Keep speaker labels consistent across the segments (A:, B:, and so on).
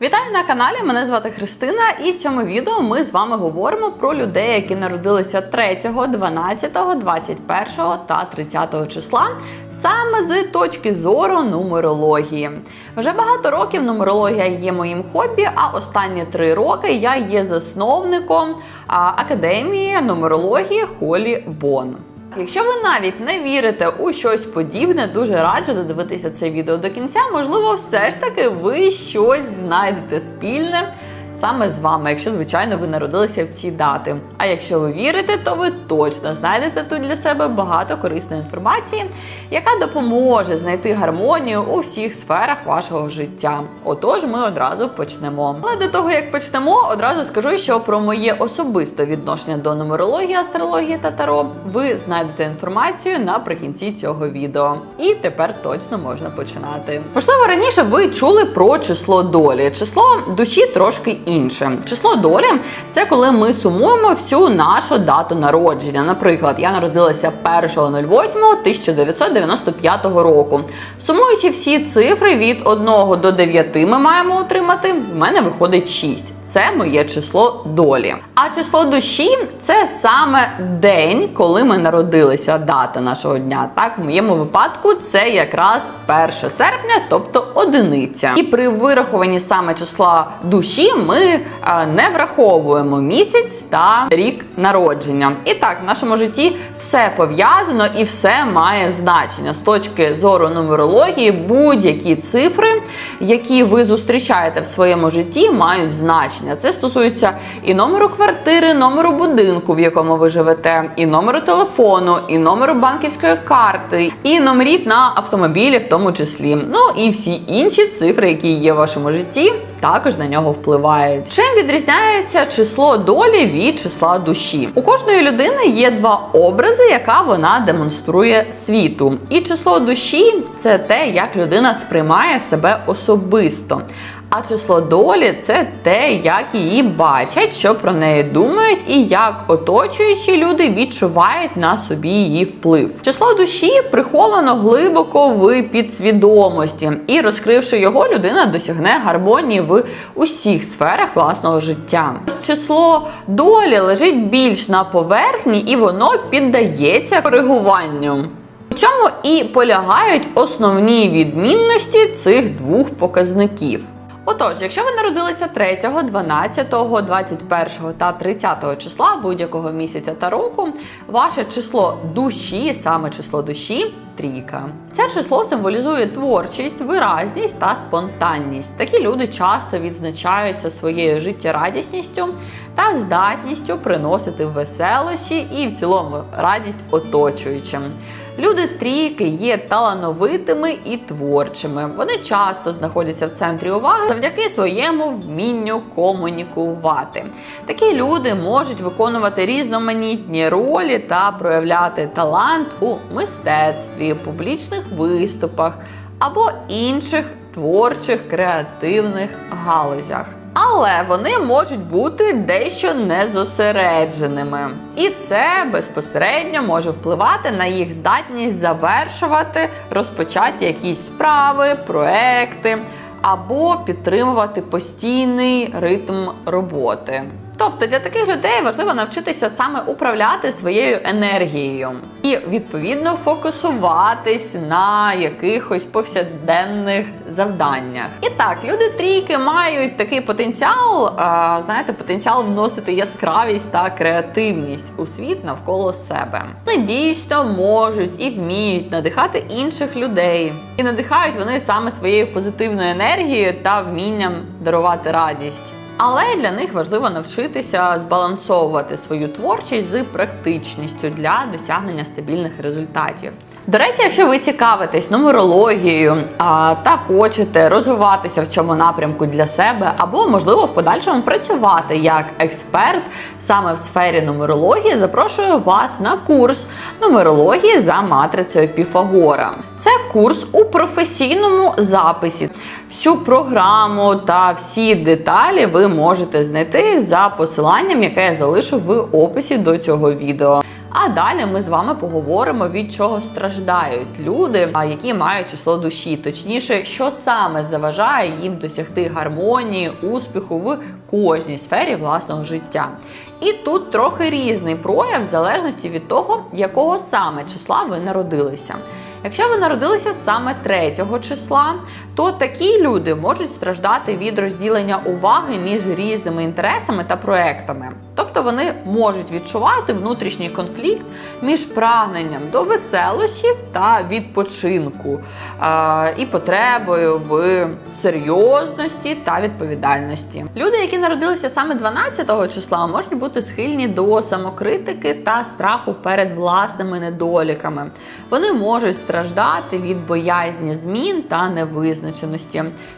A: Вітаю на каналі! Мене звати Христина, і в цьому відео ми з вами говоримо про людей, які народилися 3, 12, 21 та 30 числа, саме з точки зору нумерології. Вже багато років нумерологія є моїм хобі, а останні три роки я є засновником академії нумерології Холі Бон. Якщо ви навіть не вірите у щось подібне, дуже раджу додивитися це відео до кінця. Можливо, все ж таки ви щось знайдете спільне саме з вами, якщо, звичайно, ви народилися в ці дати. А якщо ви вірите, то ви точно знайдете тут для себе багато корисної інформації, яка допоможе знайти гармонію у всіх сферах вашого життя. Отож, ми одразу почнемо. Але до того як почнемо, одразу скажу, що про моє особисте відношення до нумерології, астрології та таро ви знайдете інформацію наприкінці цього відео. І тепер точно можна починати. Можливо, раніше ви чули про число долі. Число душі трошки інше. Число долі це коли ми сумуємо всю нашу дату народження. Наприклад, я народилася 1.08.1995 року. Сумуючи всі цифри від 1 до 9 ми маємо отримати, в мене виходить 6. Це моє число долі. А число душі це саме день, коли ми народилися, дата нашого дня. Так, в моєму випадку це якраз 1 серпня, тобто одиниця. І при вирахуванні саме числа душі ми е, не враховуємо місяць та рік народження. І так, в нашому житті все пов'язано і все має значення з точки зору нумерології. Будь-які цифри, які ви зустрічаєте в своєму житті, мають значення. Це стосується і номеру квартири, номеру будинку, в якому ви живете, і номеру телефону, і номеру банківської карти, і номерів на автомобілі, в тому числі. Ну і всі інші цифри, які є в вашому житті, також на нього впливають. Чим відрізняється число долі від числа душі? У кожної людини є два образи, яка вона демонструє світу. І число душі це те, як людина сприймає себе особисто. А число долі це те, як її бачать, що про неї думають, і як оточуючі люди відчувають на собі її вплив. Число душі приховано глибоко в підсвідомості, і розкривши його, людина досягне гармонії в усіх сферах власного життя. Число долі лежить більш на поверхні, і воно піддається коригуванню. У чому і полягають основні відмінності цих двох показників. Отож, якщо ви народилися 3, 12, 21 та 30 числа будь-якого місяця та року, ваше число душі, саме число душі, трійка. Це число символізує творчість, виразність та спонтанність. Такі люди часто відзначаються своєю життєрадісністю та здатністю приносити веселощі і в цілому радість оточуючим. Люди трійки є талановитими і творчими. Вони часто знаходяться в центрі уваги завдяки своєму вмінню комунікувати. Такі люди можуть виконувати різноманітні ролі та проявляти талант у мистецтві, публічних виступах або інших творчих креативних галузях. Але вони можуть бути дещо незосередженими, і це безпосередньо може впливати на їх здатність завершувати розпочаті якісь справи, проекти або підтримувати постійний ритм роботи. Тобто для таких людей важливо навчитися саме управляти своєю енергією і відповідно фокусуватись на якихось повсякденних завданнях. І так, люди трійки мають такий потенціал, а, знаєте, потенціал вносити яскравість та креативність у світ навколо себе. Вони дійсно можуть і вміють надихати інших людей, і надихають вони саме своєю позитивною енергією та вмінням дарувати радість. Але для них важливо навчитися збалансовувати свою творчість з практичністю для досягнення стабільних результатів. До речі, якщо ви цікавитесь нумерологією та хочете розвиватися в цьому напрямку для себе, або можливо в подальшому працювати як експерт саме в сфері нумерології, запрошую вас на курс нумерології за матрицею Піфагора. Це курс у професійному записі. Всю програму та всі деталі ви можете знайти за посиланням, яке я залишу в описі до цього відео. А далі ми з вами поговоримо, від чого страждають люди, які мають число душі, точніше, що саме заважає їм досягти гармонії, успіху в кожній сфері власного життя. І тут трохи різний прояв в залежності від того, якого саме числа ви народилися. Якщо ви народилися саме 3 числа, то такі люди можуть страждати від розділення уваги між різними інтересами та проектами. Тобто вони можуть відчувати внутрішній конфлікт між прагненням до веселощів та відпочинку е- і потребою в серйозності та відповідальності. Люди, які народилися саме 12-го числа, можуть бути схильні до самокритики та страху перед власними недоліками. Вони можуть страждати від боязні змін та невизначеності,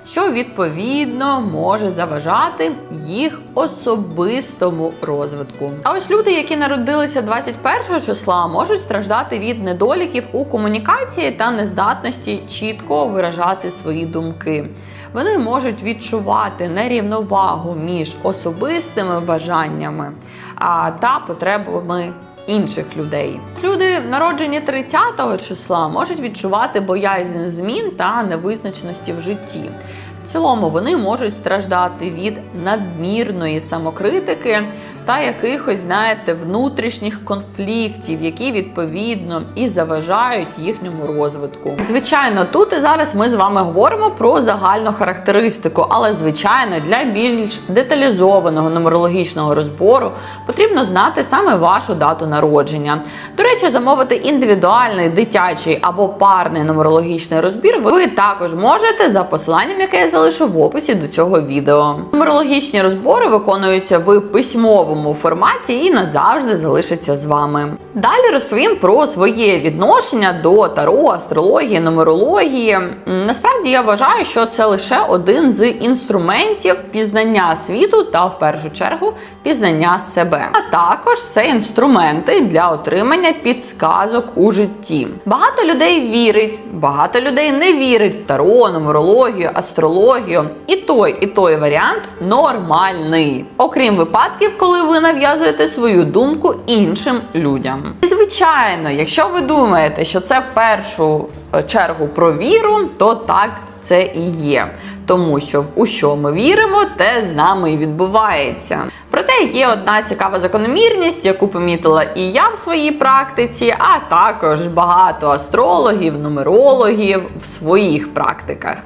A: що відповідно може заважати їх особистому розвитку. А ось люди, які народилися 21 числа, можуть страждати від недоліків у комунікації та нездатності чітко виражати свої думки. Вони можуть відчувати нерівновагу між особистими бажаннями та потребами інших людей. Люди, народжені 30 числа, можуть відчувати боязнь змін та невизначеності в житті. В цілому вони можуть страждати від надмірної самокритики та якихось, знаєте, внутрішніх конфліктів, які відповідно і заважають їхньому розвитку. Звичайно, тут і зараз ми з вами говоримо про загальну характеристику, але звичайно, для більш деталізованого нумерологічного розбору потрібно знати саме вашу дату народження. До речі, замовити індивідуальний дитячий або парний нумерологічний розбір ви також можете за посиланням, яке я залишу в описі до цього відео. Нумерологічні розбори виконуються в письмовому форматі і назавжди залишаться з вами. Далі розповім про своє відношення до таро, астрології, нумерології. Насправді я вважаю, що це лише один з інструментів пізнання світу та в першу чергу пізнання себе. А також це інструменти для отримання підсказок у житті. Багато людей вірить, багато людей не вірить в таро, нумерологію, астрологію. І той, і той варіант нормальний. Окрім випадків, коли ви нав'язуєте свою думку іншим людям. І звичайно, якщо ви думаєте, що це в першу е, чергу про віру, то так це і є. Тому що в у що ми віримо, те з нами і відбувається. Проте є одна цікава закономірність, яку помітила і я в своїй практиці, а також багато астрологів, нумерологів в своїх практиках.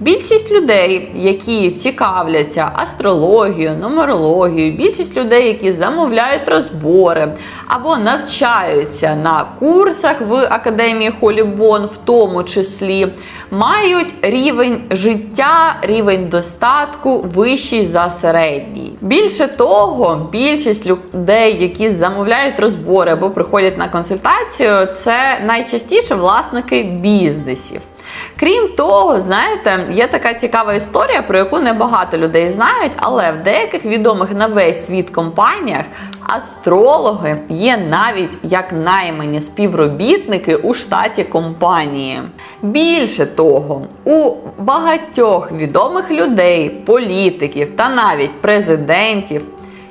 A: Більшість людей, які цікавляться астрологією, нумерологією, більшість людей, які замовляють розбори або навчаються на курсах в академії Холібон, в тому числі, мають рівень життя, рівень достатку вищий за середній. Більше того, більшість людей, які замовляють розбори або приходять на консультацію, це найчастіше власники бізнесів. Крім того, знаєте, є така цікава історія, про яку не багато людей знають, але в деяких відомих на весь світ компаніях астрологи є навіть як наймані співробітники у штаті компанії. Більше того, у багатьох відомих людей, політиків та навіть президентів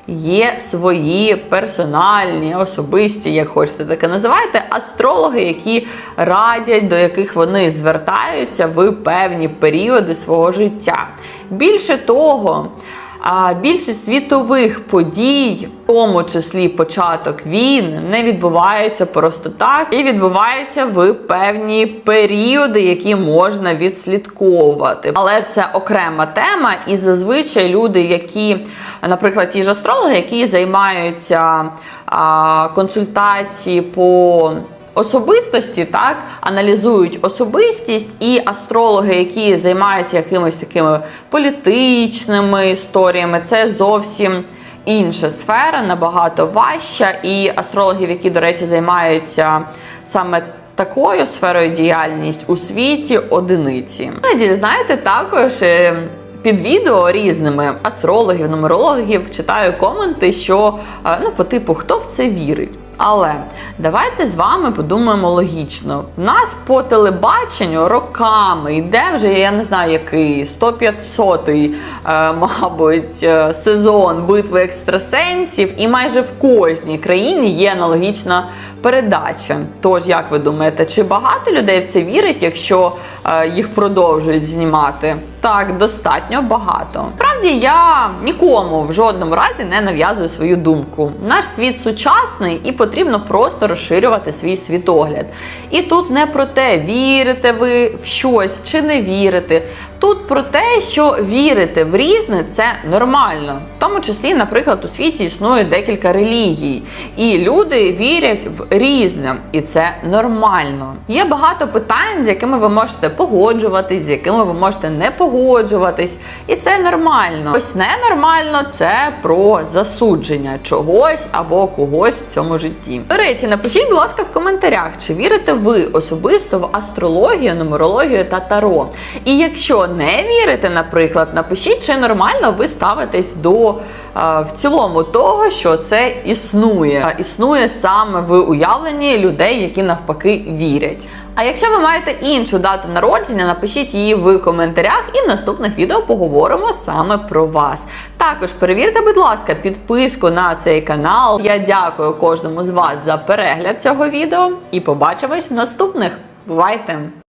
A: є свої персональні, особисті, як хочете таке називайте, астрологи, які радять, до яких вони звертаються в певні періоди свого життя. Більше того, а більшість світових подій, в тому числі початок війн, не відбуваються просто так і відбуваються в певні періоди, які можна відслідковувати. Але це окрема тема, і зазвичай люди, які, наприклад, ті ж астрологи, які займаються а, консультації по особистості, так аналізують особистість, і астрологи, які займаються якимись такими політичними історіями, це зовсім інша сфера, набагато важча. І астрологів, які, до речі, займаються саме такою сферою діяльність у світі одиниці. Іноді, знаєте, також. е, Під відео різними астрологів, нумерологів читаю коменти, що е, ну по типу хто в це вірить. Але давайте з вами подумаємо логічно. У нас по телебаченню роками йде вже, я не знаю, який 100-500, е, мабуть, е, сезон битви екстрасенсів, і майже в кожній країні є аналогічна передача. Тож, як ви думаєте, чи багато людей в це вірить, якщо е, їх продовжують знімати? Так, достатньо багато. Справді я нікому в жодному разі не нав'язую свою думку. Наш світ сучасний і потрібно просто розширювати свій світогляд. І тут не про те, вірите ви в щось чи не вірите. Тут про те, що вірити в різне це нормально. В тому числі, наприклад, у світі існує декілька релігій, і люди вірять в різне, і це нормально. Є багато питань, з якими ви можете погоджуватись, з якими ви можете не погоджуватись, і це нормально. Ось ненормально це про засудження чогось або когось в цьому житті. До речі, напишіть, будь ласка, в коментарях, чи вірите ви особисто в астрологію, нумерологію та таро. І якщо не вірите, наприклад, напишіть, чи нормально ви ставитесь до е, в цілому того, що це існує. Е, Існує саме в уявленні людей, які навпаки вірять. А якщо ви маєте іншу дату народження, напишіть її в коментарях, і в наступних відео поговоримо саме про вас. Також перевірте, будь ласка, підписку на цей канал. Я дякую кожному з вас за перегляд цього відео і побачимось в наступних. Бувайте!